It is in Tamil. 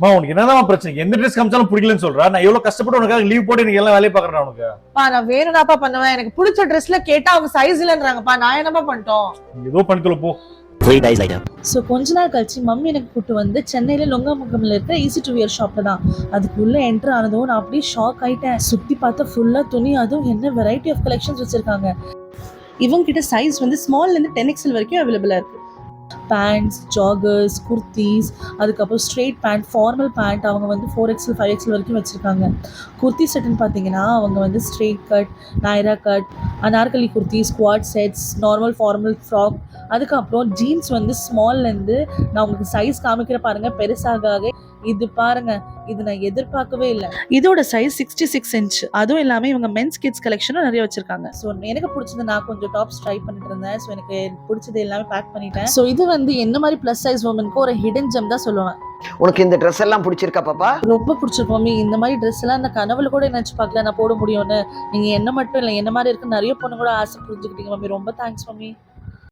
மா உனக்கு என்னதான் பிரச்சனை? எந்த ட்ரெஸ் காமிச்சாலும் பிடிக்கலன்னு சொல்றா. நான் எவ்வளவு கஷ்டப்பட்டு உனக்காக லீவ் போட்டு எனக்கு எல்லாம் வேலையை பாக்குறேன் உனக்கு. பா நான் வேணும்னாப்பா பண்ணுவேன். எனக்கு பிடிச்ச ட்ரெஸ்ல கேட்டா அவங்க சைஸ் இல்லன்றாங்கப்பா. நான் என்னப்பா பண்ணிட்டோம்? ஏதோ பண்ணிக்கல போ. ஸோ கொஞ்ச நாள் கழிச்சு மம்மி எனக்கு கூட்டு வந்து சென்னையில லொங்கமுகம்ல இருக்க ஈஸி டு வியர் ஷாப்ல தான். அதுக்குள்ள என்டர் ஆனதும் நான் அப்படியே ஷாக் ஆயிட்டேன். சுத்தி பார்த்தா ஃபுல்லா துணி அதுவும் என்ன வெரைட்டி ஆஃப் கலெக்ஷன்ஸ் வச்சிருக்காங்க. இவங்க கிட்ட சைஸ் வந்து ஸ்மால்ல இருந்து டென் எக்ஸல் வரைக்கும் அவைலபிளா இருக்கு. பேண்ட்ஸ் ஜாகர்ஸ் குர்த்திஸ் அதுக்கப்புறம் ஸ்ட்ரெயிட் பேண்ட் ஃபார்மல் பேண்ட் அவங்க வந்து ஃபோர் எக்ஸல் ஃபைவ் எக்ஸல் வரைக்கும் வச்சுருக்காங்க. குர்த்தி செட்டுன்னு பார்த்தீங்கன்னா அவங்க வந்து straight cut Naira cut Anarkali kurti squad sets normal formal frock அதுக்கப்புறம் ஜீன்ஸ் வந்து ஸ்மால்லேருந்து நான் உங்களுக்கு சைஸ் காமிக்கிற பாருங்க பெருசாக இது பாருங்க இது நான் எதிர்பார்க்கவே இல்லை. இதோட சைஸ் சிக்ஸ்டி சிக்ஸ் இன்ச் அதுவும் இல்லாமல் இவங்க மென்ஸ் கிட்ஸ் கலெக்ஷனும் நிறைய வச்சிருக்காங்க. ஸோ எனக்கு பிடிச்சது நான் கொஞ்சம் டாப்ஸ் ட்ரை பண்ணிட்டு இருந்தேன். ஸோ எனக்கு பிடிச்சது எல்லாமே பேக் பண்ணிட்டேன். ஸோ இது வந்து என்ன மாதிரி ப்ளஸ் சைஸ் உமனுக்கு ஒரு ஹிடன் ஜெம் தான் சொல்லுவேன். உனக்கு இந்த ட்ரெஸ் எல்லாம் பிடிச்சிருக்கா பாப்பா? ரொம்ப பிடிச்சிருக்கும் இந்த மாதிரி ட்ரெஸ் எல்லாம் நான் கனவுல கூட நினைச்சு பார்க்கல. நான் போட முடியும்னு. நீங்க என்ன மட்டும் இல்லை என்ன மாதிரி இருக்கு நிறைய பொண்ணு கூட ஆசை புரிஞ்சுக்கிட்டீங்க மம்மி. ரொம்ப தேங்க்ஸ் மம்மி.